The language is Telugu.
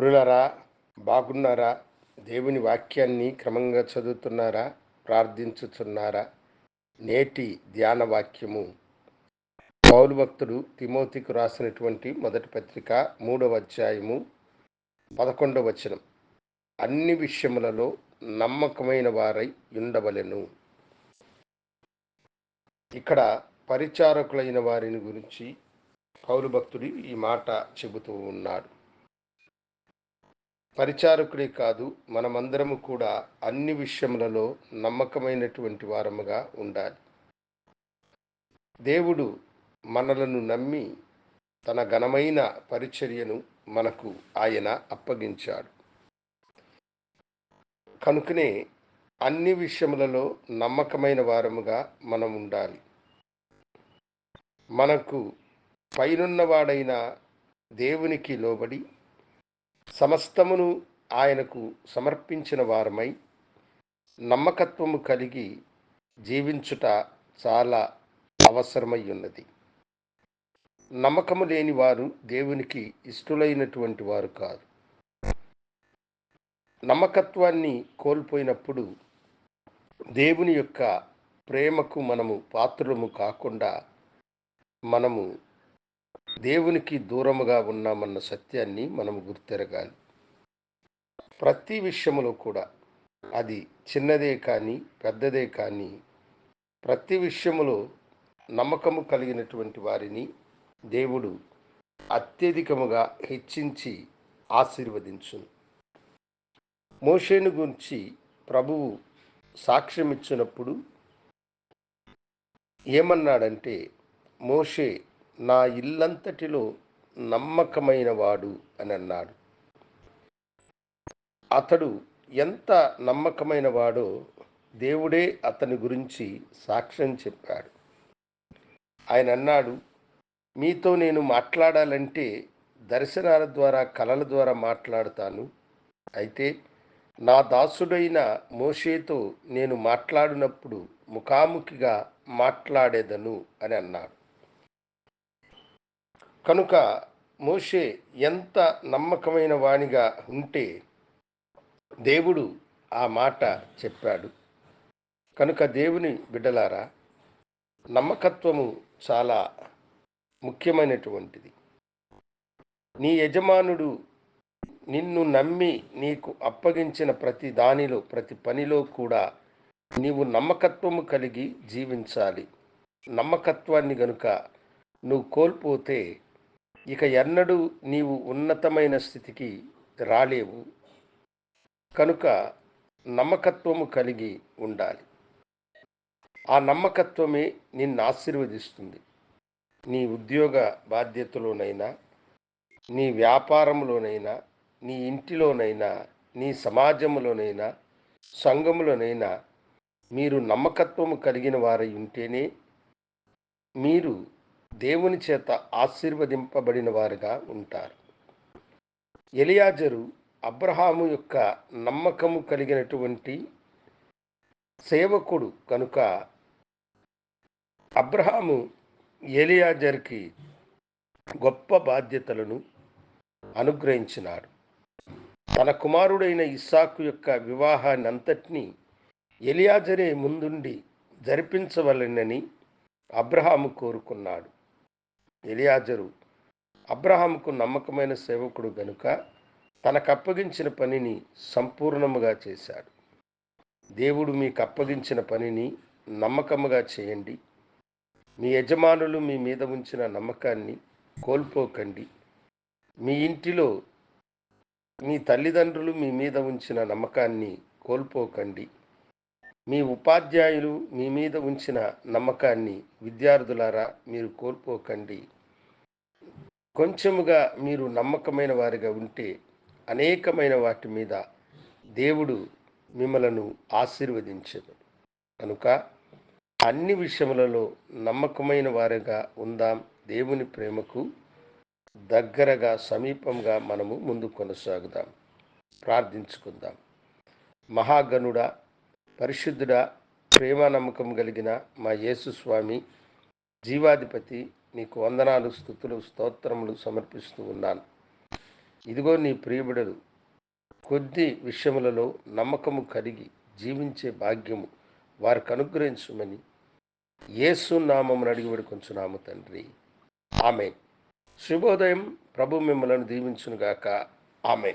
ప్రియులరా బాగున్నారా? దేవుని వాక్యాన్ని క్రమంగా చదువుతున్నారా? ప్రార్థించుచున్నారా నేటి ధ్యాన వాక్యము. పౌరు భక్తుడు తిమోతికు రాసినటువంటి మొదటి పత్రిక మూడవ అధ్యాయము పదకొండవ వచనం. అన్ని విషయములలో నమ్మకమైన వారై ఉండవలెను. ఇక్కడ పరిచారకులైన వారిని గురించి పౌరు భక్తుడు ఈ మాట చెబుతూ ఉన్నాడు. పరిచారకుడే కాదు మనమందరము కూడా అన్ని విషయములలో నమ్మకమైనటువంటి వారముగా ఉండాలి. దేవుడు మనలను నమ్మి తన ఘనమైన పరిచర్యను మనకు ఆయన అప్పగించాడు. కనుకనే అన్ని విషయములలో నమ్మకమైన వారముగా మనం ఉండాలి. మనకు పైనున్నవాడైన దేవునికి లోబడి సమస్తమును ఆయనకు సమర్పించిన వారమై నమ్మకత్వము కలిగి జీవించుట చాలా అవసరమై ఉన్నది నమ్మకము లేని వారు దేవునికి ఇష్టలైనటువంటి వారు కాదు నమ్మకత్వాన్ని కోల్పోయినప్పుడు దేవుని యొక్క ప్రేమకు మనము పాత్రము కాకుండా మనము దేవునికి దూరముగా ఉన్నామన్న సత్యాన్ని మనం గుర్తెరగాలి. ప్రతి విషయములో కూడా అది చిన్నదే కానీ పెద్దదే కానీ ప్రతి విషయములో నమ్మకము కలిగినటువంటి వారిని దేవుడు అత్యధికముగా హెచ్చించి ఆశీర్వదించును. మోషేను గురించి ప్రభువు సాక్ష్యం ఇచ్చినప్పుడు ఏమన్నాడంటే మోషే నా ఇల్లంతటిలో నమ్మకమైన వాడు అని అన్నాడు. అతడు ఎంత నమ్మకమైన వాడో దేవుడే అతని గురించి సాక్ష్యం చెప్పాడు. ఆయన అన్నాడు మీతో నేను మాట్లాడాలంటే దర్శనాల ద్వారా కళల ద్వారా మాట్లాడతాను. అయితే నా దాసుడైన మోషేతో నేను మాట్లాడినప్పుడు ముఖాముఖిగా మాట్లాడేదను అని అన్నాడు. కనుక మోషే ఎంత నమ్మకమైన వాణిగా ఉంటే దేవుడు ఆ మాట చెప్పాడు. కనుక దేవుని బిడ్డలారా నమ్మకత్వము చాలా ముఖ్యమైనటువంటిది. నీ యజమానుడు నిన్ను నమ్మి నీకు అప్పగించిన ప్రతి దానిలో ప్రతి పనిలో కూడా నీవు నమ్మకత్వము కలిగి జీవించాలి. నమ్మకత్వాన్ని గనుక నువ్వు కోల్పోతే ఇక ఎన్నడూ నీవు ఉన్నతమైన స్థితికి రాలేవు. కనుక నమ్మకత్వము కలిగి ఉండాలి. ఆ నమ్మకత్వమే నిన్ను ఆశీర్వదిస్తుంది. నీ ఉద్యోగ బాధ్యతలోనైనా నీ వ్యాపారంలోనైనా నీ ఇంటిలోనైనా నీ సమాజంలోనైనా సంఘములోనైనా మీరు నమ్మకత్వము కలిగిన వారై ఉంటేనే మీరు దేవుని చేత ఆశీర్వదింపబడిన వారుగా ఉంటారు. ఎలియాజరు అబ్రహాము యొక్క నమ్మకము కలిగినటువంటి సేవకుడు కనుక అబ్రహాము ఎలియాజర్కి గొప్ప బాధ్యతలను అనుగ్రహించినాడు. తన కుమారుడైన ఇస్సాకు యొక్క వివాహాన్ని అంతటినీ ఎలియాజరే ముందుండి జరిపించవలనని అబ్రహాము కోరుకున్నాడు. ఎలియాజరు అబ్రహాంకు నమ్మకమైన సేవకుడు గనుక తనకు అప్పగించిన పనిని సంపూర్ణముగా చేశాడు. దేవుడు మీకు అప్పగించిన పనిని నమ్మకముగా చేయండి. మీ యజమానులు మీ మీద ఉంచిన నమ్మకాన్ని కోల్పోకండి. మీ ఇంటిలో మీ తల్లిదండ్రులు మీ మీద ఉంచిన నమ్మకాన్ని కోల్పోకండి. మీ ఉపాధ్యాయులు మీ మీద ఉంచిన నమ్మకాన్ని విద్యార్థులారా మీరు కోల్పోకండి. కొంచెముగా మీరు నమ్మకమైన వారిగా ఉంటే అనేకమైన వాటి మీద దేవుడు మిమ్మలను ఆశీర్వదించదు కనుక అన్ని విషయములలో నమ్మకమైన వారిగా ఉందాం దేవుని ప్రేమకు. దగ్గరగా సమీపంగా మనము ముందు కొనసాగుదాం. ప్రార్థించుకుందాం. మహాగణుడా పరిశుద్ధుడ ప్రేమ నమ్మకం కలిగిన మా యేసు స్వామి జీవాధిపతి నీకు వందనాలు స్థుతులు స్తోత్రములు సమర్పిస్తూ ఉన్నాను. ఇదిగో నీ ప్రియబిడలు కొద్ది విషయములలో నమ్మకము కలిగి జీవించే భాగ్యము వారికి అనుగ్రహించమని యేసు నామమును అడిగి వేడుకొంచున్నాము తండ్రి. ఆమె శుభోదయం. ప్రభు మిమ్మలను దీవించునుగాక. ఆమె